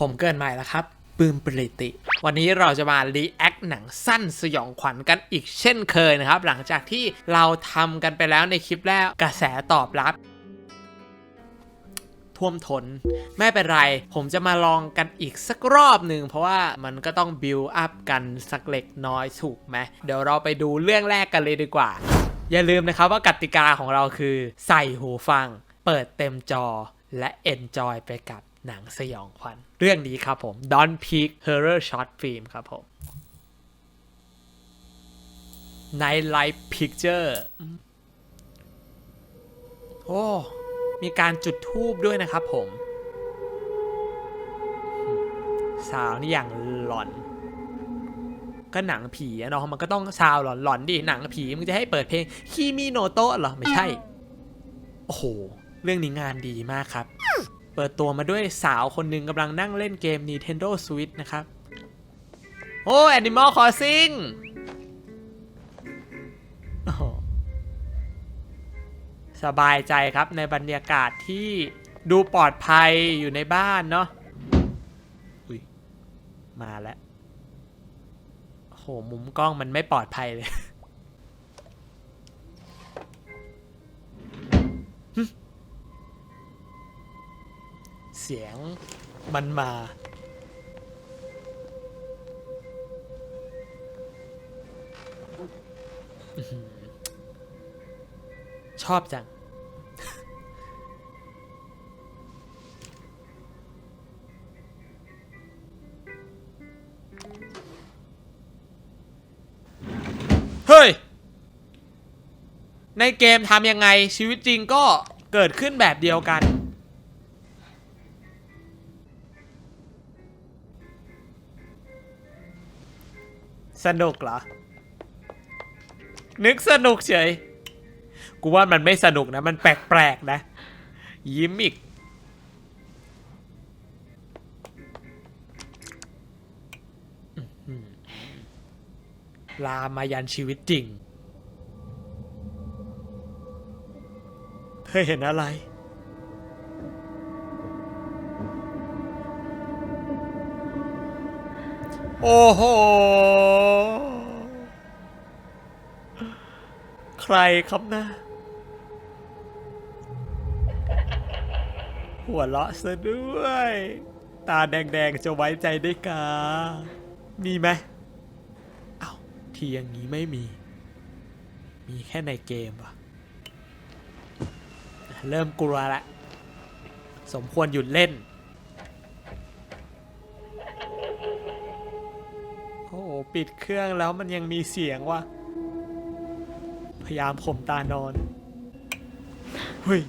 ผมเกินใหม่แล้วครับปืมปริติ วันนี้เราจะมารีแอคหนังสั้นสยองขวัญกันอีกเช่นเคยนะครับ หลังจากที่เราทำกันไปแล้วในคลิปแรกกระแสตอบรับ ท่วมทน ไม่เป็นไร ผมจะมาลองกันอีกสักรอบหนึ่ง เพราะว่ามันก็ต้องบิวอัพกันสักเล็กน้อยถูกไหมเดี๋ยวเราไปดูเรื่องแรกกันเลยดีกว่า อย่าลืมนะครับว่ากติกาของเราคือ ใส่หูฟัง เปิดเต็มจอและ enjoy ไปกับ หนังสยองขวัญเรื่องนี้ครับผม Don Peak Horror Short Film ครับผม Night Life Picture อืมโอ้ มีการจุดทูบด้วยนะครับผม สาวนี่อย่างหลอน ก็หนังผีอะเนาะมันก็ต้องซาวหลอนๆดิหนังผีมึงจะให้เปิดเพลงคีมิโนโตะเหรอ ไม่ใช่ โอ้โห เรื่องนี้งานดีมากครับ ปิดตัวมาด้วยสาวคนหนึ่งกำลังนั่งเล่นเกม Nintendo Switch นะครับ โอ้ Animal Crossing สบายใจครับในบรรยากาศที่ดูปลอดภัยอยู่ในบ้านเนาะอุ้ยมาแล้วโหมุมกล้องมันไม่ปลอดภัยเลย เสียงมันมา ชอบจัง เฮ้ย ในเกมทำยังไงชีวิตจริงก็เกิดขึ้นแบบเดียวกัน สนุกเหรอ นึกสนุกเฉย กูว่ามันไม่สนุกนะ มันแปลกๆนะ ยิ้มอีก ลามายันชีวิตจริง เธอเห็นอะไร โอ้โห ใครครับนะ หัวเราะซะด้วย ตาแดงๆจะไว้ใจได้กา มีไหมเอ้าทีอย่างนี้ไม่มี มีแค่ในเกมวะเริ่มกลัวละ สมควรหยุดเล่น ปิดเครื่องแล้วมันยังมีเสียงว่ะ พยายามข่มตานอนเฮ้ย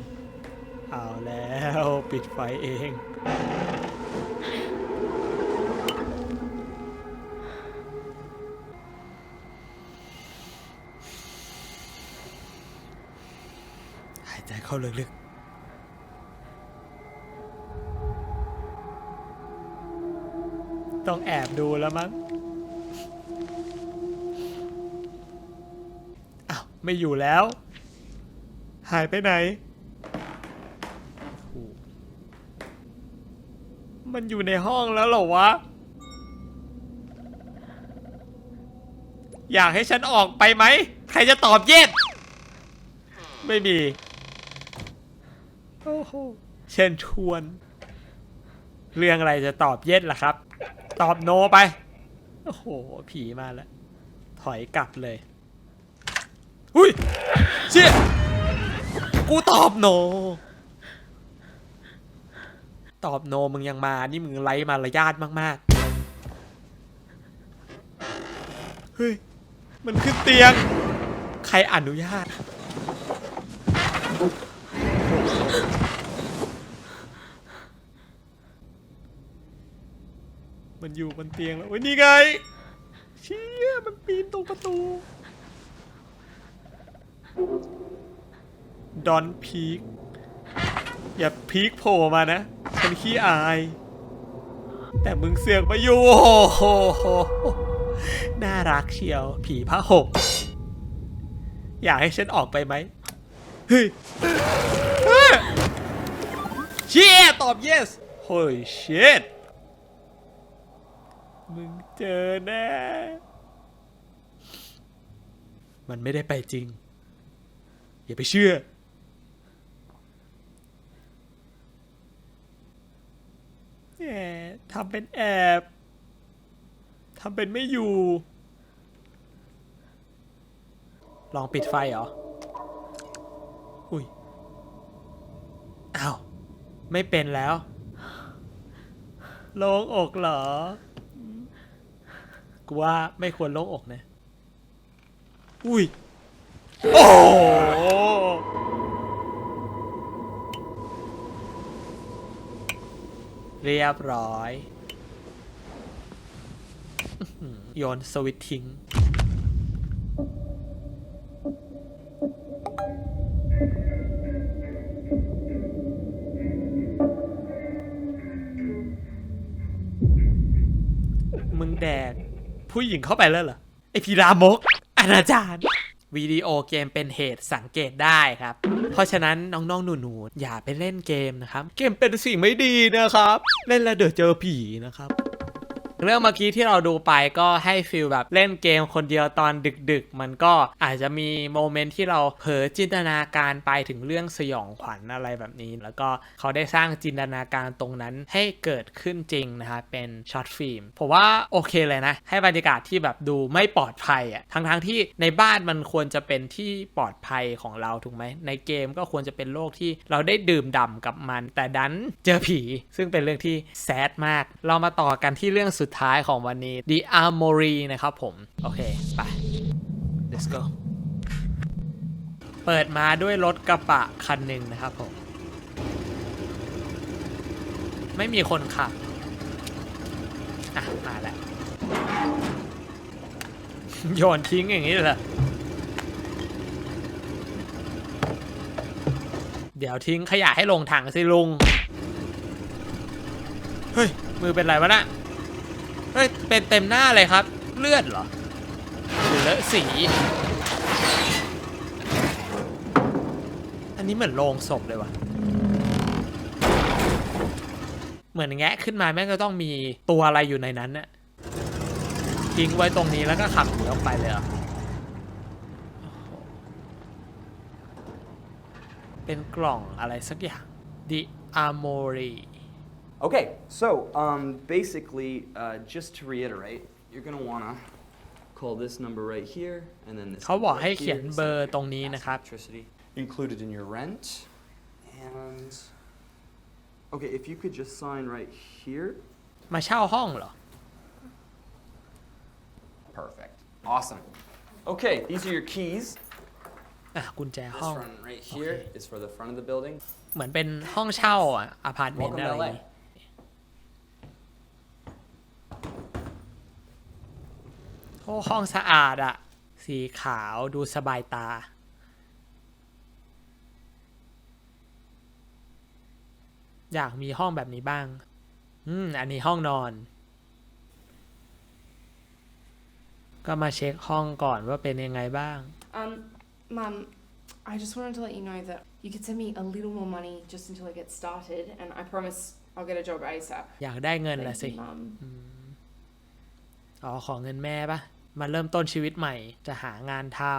เอาแล้วปิดไฟเอง หายใจเข้าลึกๆต้องแอบดูแล้วมั้ง ไม่อยู่แล้ว หายไปไหนโอ้มันอยู่ในห้องแล้วเหรอวะ อยากให้ฉันออกไปไหม ใครจะตอบเย็ดไม่มี โอ้โห เชิญชวน เรื่องอะไรจะตอบเย็ดล่ะครับ ตอบโนไป โอ้โห ผีมาแล้ว ถอยกลับเลย อุ้ยเชี่ยกูตอบโน ตอบโนมึงยังมา นี่มึงไร้มารยาทมากๆ เฮ้ย มันขึ้นเตียง ใครอนุญาต มันอยู่บนเตียงแล้วเฮ้ยนี่ไง เชี่ยมันปีนตรงประตู ดอนพีคอย่าพีคโผล่มานะ ฉันขี้อาย แต่มึงเสือกมาอยู่โอ้โหน่ารักเชียว ผีผ้าห่มอยากให้ฉันออกไปไหมเฮ้ยเฮ้ยเชี่ยตอบ yes เฮ้ย shit มึงเจอแน่ มันไม่ได้ไปจริง อย่าไปเชื่อ แหมทำเป็นแอบทำเป็นไม่อยู่ ลองปิดไฟเหรอ อุ้ย อ้าว ไม่เป็นแล้ว โล่งอกเหรอ กูว่าไม่ควรโล่งอกนะ อุ้ย โอ้โหเรียบร้อยย้อหือโยนสวิตช์ทิ้งมึงแดกผู้หญิงเข้าไปแล้วเหรอ ไอพีรามกอนาจารย์ วิดีโอเกมเป็นเหตุสังเกตได้ครับ เพราะฉะนั้นน้องๆหนูๆอย่าไปเล่นเกมนะครับ เกมเป็นสิ่งไม่ดีนะครับ เล่นแล้วเดี๋ยวเจอผีนะครับ เรื่องเมื่อกี้ที่เราดูไปก็ให้ฟิลแบบเล่นเกมคนเดียวตอนดึกๆ มันก็อาจจะมีโมเมนต์ที่เราเผลอจินตนาการไปถึงเรื่องสยองขวัญอะไรแบบนี้ แล้วก็เขาได้สร้างจินตนาการตรงนั้นให้เกิดขึ้นจริงนะคะเป็นช็อตฟิล์มผมว่าโอเคเลยนะ ให้บรรยากาศที่แบบดูไม่ปลอดภัยอะ่ะทั้งๆที่ในบ้านมันควรจะเป็นที่ปลอดภัยของเราถูกไหมในเกมก็ควรจะเป็นโลกที่เราได้ดื่มด่ำกับมัน แต่ดันเจอผีซึ่งเป็นเรื่องที่แซดมาก เรามาต่อกันที่เรื่องสุดท้ายของวันนี้ The Armory นะครับผม โอเค ไป let's go เปิดมาด้วยรถกระบะคันหนึ่งนะครับผม ไม่มีคนขับ อะ มาแล้ว โยนทิ้งอย่างนี้เลยเหรอเดี๋ยวทิ้งขยะให้ลงถังสิลุง เฮ้ย มือเป็นไรวะน่ะ เฮ้ยเป็นเต็มหน้าเลยครับ เลือดเหรอหรือเลอะสี อันนี้เหมือนโลงศพเลยวะเหมือนแงะขึ้นมาแม่งก็ต้องมีตัวอะไรอยู่ในนั้นน่ะทิ้งไว้ตรงนี้แล้วก็ขับหนีออกไปเลยเหรอโอ้โหเป็นกล่องอะไรสักอย่าง The Armory Okay, so um, basically, uh, just to reiterate, you're gonna wanna call this number right here, and then this. เขาบอก number ให้ right เขียน here is เบอร์ the ตรงนี้ gas นะครับ Electricity included in your rent, and okay, if you could just sign right here. มาเช่าห้องเหรอ Perfect. Awesome. Okay, these are your keys. อ่ะกุญแจ This ห้อง one right here is for the front of the building. เหมือนเป็นห้องเช่าอ่ะอพาร์ตเมน Welcome ต์ to อะไรอย่าง LA. งี้โ ห้องสะอาดอะสีขาวดูสบายตา อยากมีห้องแบบนี้บ้าง อืม อันนี้ห้องนอน ก็มาเช็คห้องก่อนว่าเป็นยังไงบ้าง Um, Mum, I just wanted to let you know that you could send me a little more money just until I get started, and I promise I'll get a job ASAP. อยากได้เงินละ Thank สิ you, Mum. อ๋อ ขอเงินแม่ปะ มาเริ่มต้นชีวิตใหม่ จะหางานทำ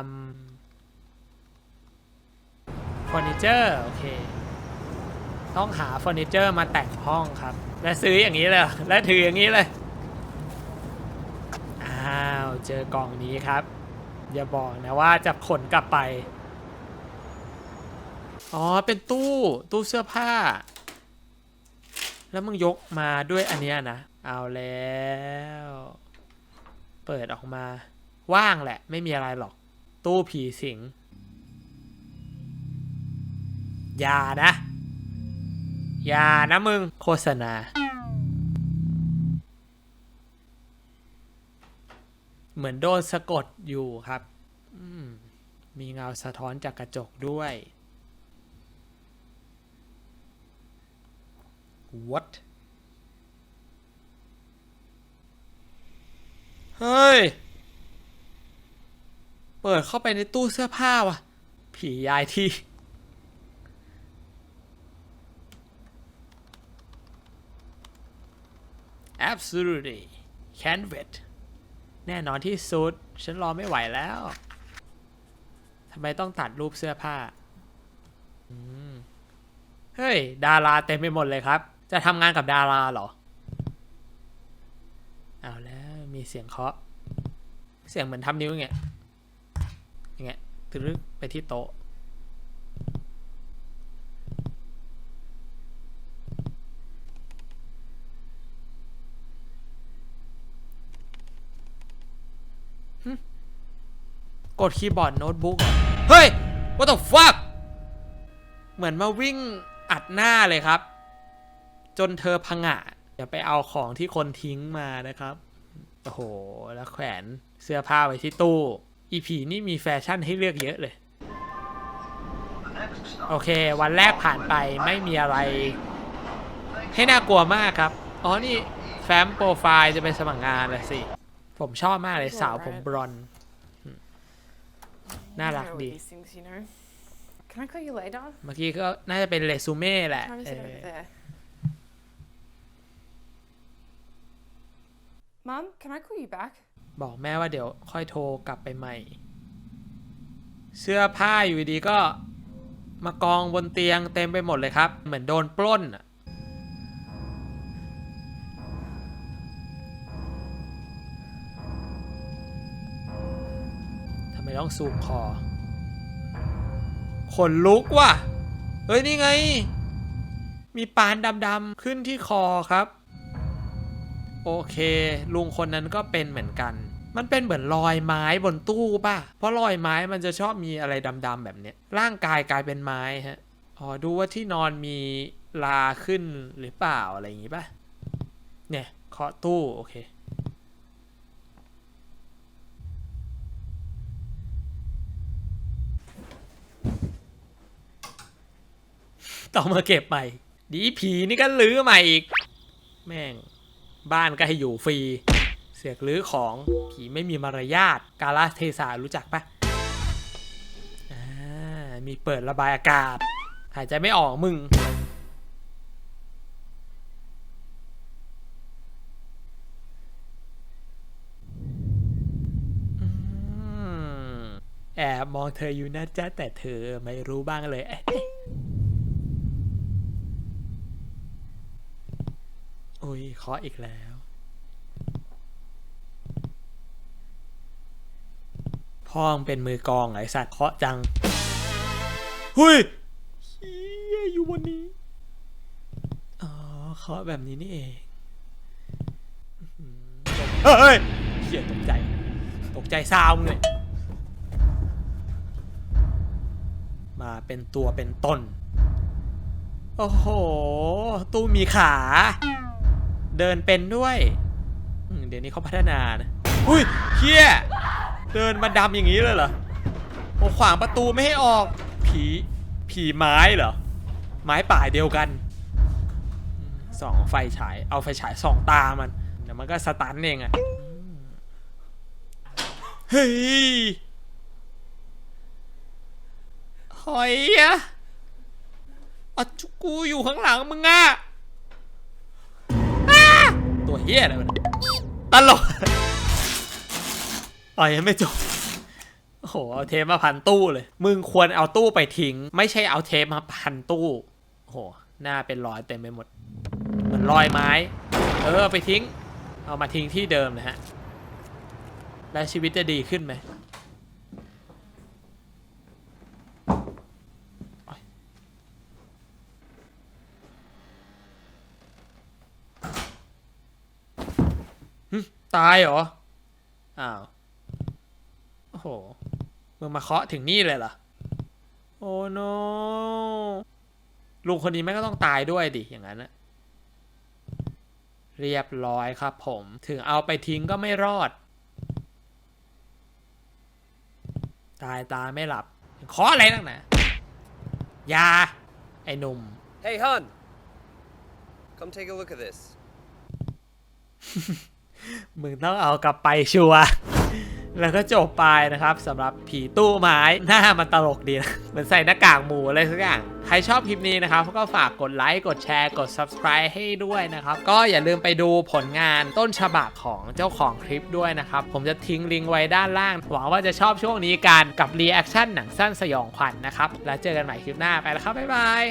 เฟอร์นิเจอร์โอเค ต้องหาเฟอร์นิเจอร์มาแต่งห้องครับ และซื้ออย่างนี้เลย และถืออย่างนี้เลย อ้าว เจอกล่องนี้ครับ อย่าบอกนะว่าจะขนกลับไป อ๋อ เป็นตู้ ตู้เสื้อผ้า แล้วมึงยกมาด้วยอันเนี้ยนะ เอาแล้ว ปิดออกมา ว่างแหละ ไม่มีอะไรหรอก ตู้ผีสิงอย่านะ อย่านะมึง โฆษณา เหมือนโดนสะกดอยู่ครับมมีเงาสะท้อนจากกระจกด้วย what เฮ้ย เปิดเข้าไปในตู้เสื้อผ้าว่ะ ผียายที่ absolutely แคนเวตแน่นอนที่สุด ฉันรอไม่ไหวแล้ว ทำไมต้องตัดรูปเสื้อผ้า เฮ้ย ดาราเต็มไปหมดเลยครับ จะทำงานกับดาราเหรอ มีเสียงเคาะ เสียงเหมือนทำนิ้วอย่างเงี้ยอย่างเงี้ยตรึกไปที่โต๊ะกดคีย์บอร์ดโน้ตบุ๊กเฮ้ย what the fuck เหมือนมาวิ่งอัดหน้าเลยครับ จนเธอพังอะอย่าไปเอาของที่คนทิ้งมานะครับ โอ้โห แล้วแขวนเสื้อผ้าไว้ที่ตู้ อีผีนี่มีแฟชั่นให้เลือกเยอะเลย โอเค วันแรกผ่านไปไม่มีอะไร ให้น่ากลัวมากครับ อ๋อ นี่แฟ้มโปรไฟล์จะไปสมัครงานเลยสิ ผมชอบมากเลยสาวผมบรอนซ์อืมน่ารัก I know ดี these things, you know. Can I call you later? เมื่อกี้ก็น่าจะเป็นเรซูเม่แหละ Mom can I call you back? บอกแม่ว่าเดี๋ยวค่อยโทรกลับไปใหม่ เสื้อผ้าอยู่ดีก็มากองบนเตียงเต็มไปหมดเลยครับ เหมือนโดนปล้นอะทำไมต้องซูมคอ ขนลุกว่ะ เฮ้ย นี่ไง มีปานดำๆขึ้นที่คอครับ โอเค ลุงคนนั้นก็เป็นเหมือนกัน มันเป็นเหมือนรอยไม้บนตู้ป่ะ เพราะรอยไม้มันจะชอบมีอะไรดำๆแบบเนี้ย ร่างกายกลายเป็นไม้ฮะ อ๋อ ดูว่าที่นอนมีลาขึ้นหรือเปล่าอะไรอย่างงี้ป่ะ เนี่ยเคาะตู้โอเคต้องมาเก็บใหม่ ดีผีนี่ก็ลื้อใหม่อีก แม่ง บ้านก็ให้อยู่ฟรี เสือกลื้อของผีไม่มีมารยาทกาลเทศารู้จักปะมีเปิดระบายอากาศ หายใจไม่ออกมึง แอบมองเธออยู่นะจ๊ะแต่เธอไม่รู้บ้างเลย ยเคาะอีกแล้ว พ่องเป็นมือกองไอสัตว์เคาะจังเฮ้ยเฮียอยู่บนนี้ อ๋อเคาะแบบนี้นี่เองเฮ้ยเฮียตกใจ ตกใจซาวเลยมาเป็นตัวเป็นตน โอ้โห ตู้มีขา เดินเป็นด้วยเดี๋ยวนี้เขาพัฒนานะอุ้ยเฮียเดินมาดำอย่างนี้เลยเหรอโอ้ขวางประตูไม่ให้ออก ผีผีไม้เหรอ ไม้ป่าเดียวกันส่องไฟฉายเอาไฟฉายส่องตามันเดี๋ยวมันก็สตันเองอะเฮ้ยหอยอะอจุกูอยู่ข้างหลังมึงอะ ตัวเฮียอะไรมันตลกอ๋อยังไม่จบโอ้โหเอาเทปมาพันตู้เลย มึงควรเอาตู้ไปทิ้ง ไม่ใช่เอาเทปมาพันตู้โอ้โหหน้าเป็นรอยเต็มไปหมดเหมือนรอยไม้ เออไปทิ้ง เอามาทิ้งที่เดิมนะฮะ แล้วชีวิตจะดีขึ้นไหม ตายเหรอ อ้าว โอ้โห มึงมาเคาะถึงนี่เลยเหรอ โอ้โนลุงคนนี้แม่งก็ต้องตายด้วยดิ อย่างนั้นนะเรียบร้อยครับผม ถึงเอาไปทิ้งก็ไม่รอด ตายตาไม่หลับเคาะอะไรนักหนายา ไอ้หนุ่ม Hey, hon. Come take a look at this. มึงต้องเอากลับไปชัวร์แล้วก็จบไปนะครับสำหรับผีตู้ไม้หน้ามันตลกดีนะ เหมือนใส่หน้ากากหมูอะไรสักอย่าง ใครชอบคลิปนี้นะครับก็ฝากกดไลค์ กดแชร์ กด subscribe ให้ด้วยนะครับ ก็อย่าลืมไปดูผลงานต้นฉบับของเจ้าของคลิปด้วยนะครับ ผมจะทิ้งลิงก์ไว้ด้านล่าง หวังว่าจะชอบช่วงนี้กันกับรีแอคชั่นหนังสั้นสยองขวัญนะครับ แล้วเจอกันใหม่คลิปหน้าไปแล้วครับบ๊ายบาย